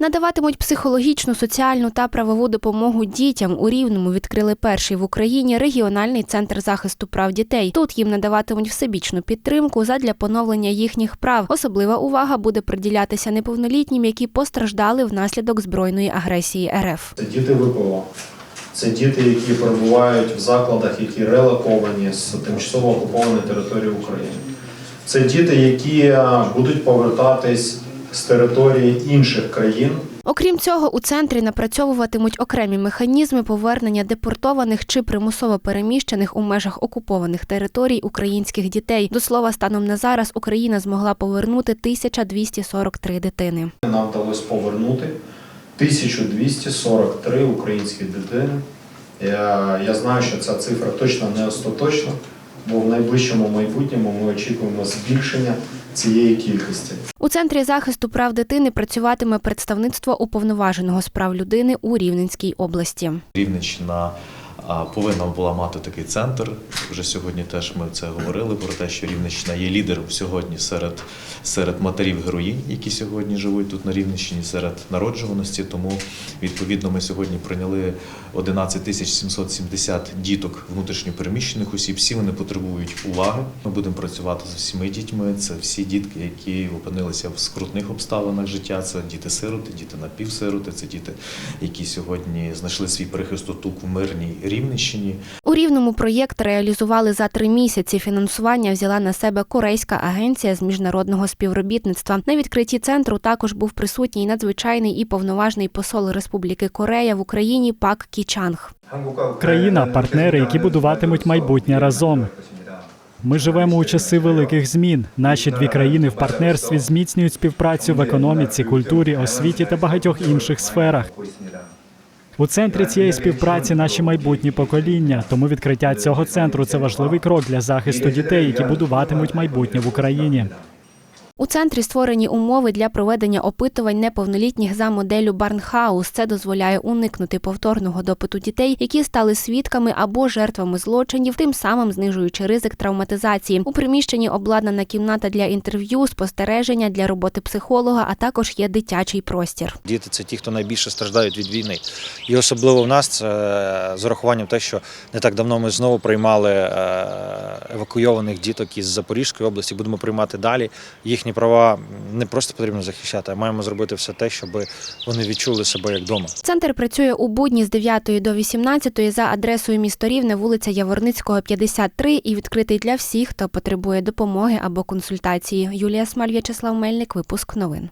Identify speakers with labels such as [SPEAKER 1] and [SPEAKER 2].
[SPEAKER 1] Надаватимуть психологічну, соціальну та правову допомогу дітям. У Рівному відкрили перший в Україні регіональний центр захисту прав дітей. Тут їм надаватимуть всебічну підтримку задля поновлення їхніх прав. Особлива увага буде приділятися неповнолітнім, які постраждали внаслідок збройної агресії РФ.
[SPEAKER 2] Це діти ВПО. Це діти, які перебувають в закладах, які релоковані з тимчасово окупованої території України. Це діти, які е, будуть повертатись з території інших країн.
[SPEAKER 1] Окрім цього, у центрі напрацьовуватимуть окремі механізми повернення депортованих чи примусово переміщених у межах окупованих територій українських дітей. До слова, станом на зараз Україна змогла повернути 1243 дитини.
[SPEAKER 2] Нам вдалося повернути 1243 українські дитини. Я, я знаю, що ця цифра точно не остаточна, бо в найближчому майбутньому ми очікуємо збільшення цієї кількості.
[SPEAKER 1] У центрі захисту прав дитини працюватиме представництво уповноваженого з прав людини у Рівненській області.
[SPEAKER 3] Рівненщина повинна була мати такий центр. Вже сьогодні теж ми це говорили про те, що Рівненщина є лідером сьогодні серед, серед матерів героїнь, які сьогодні живуть тут на Рівненщині, серед народжуваності. Тому відповідно ми сьогодні прийняли 11 тисяч 770 діток внутрішньопереміщених осіб. Всі вони потребують уваги. Ми будемо працювати з усіма дітьми. Це всі дітки, які опинилися в скрутних обставинах життя. Це діти-сироти, діти напівсироти, це діти, які сьогодні знайшли свій прихисток в мирній Рівненщині.
[SPEAKER 1] У рівному проєкт реалізували за три місяці. Фінансування взяла на себе корейська агенція з міжнародного співробітництва. На відкритті центру також був присутній надзвичайний і повноважний посол Республіки Корея в Україні Пак Кічанг.
[SPEAKER 4] Країна, партнери, які будуватимуть майбутнє разом. Ми живемо у часи великих змін. Наші дві країни в партнерстві зміцнюють співпрацю в економіці, культурі, освіті та багатьох інших сферах. У центрі цієї співпраці наші майбутні покоління. Тому відкриття цього центру це важливий крок для захисту дітей, які будуватимуть майбутнє в Україні.
[SPEAKER 1] У центрі створені умови для проведення опитувань неповнолітніх за моделлю Барнхаус. Це дозволяє уникнути повторного допиту дітей, які стали свідками або жертвами злочинів, тим самим знижуючи ризик травматизації. У приміщенні обладнана кімната для інтерв'ю, спостереження для роботи психолога, а також є дитячий простір.
[SPEAKER 5] Діти це ті, хто найбільше страждають від війни. І особливо в нас це з урахуванням те, що не так давно ми знову приймали е, евакуйованих діток із Запорізької області. Будемо приймати далі. Їхні права не просто потрібно захищати, а маємо зробити все те, щоб вони відчули себе як вдома.
[SPEAKER 1] Центр працює у будні з 9 до 18 за адресою місто Рівне, вулиця Яворницького, 53 і відкритий для всіх, хто потребує допомоги або консультації. Юлія Смаль, В'ячеслав Мельник, випуск новин.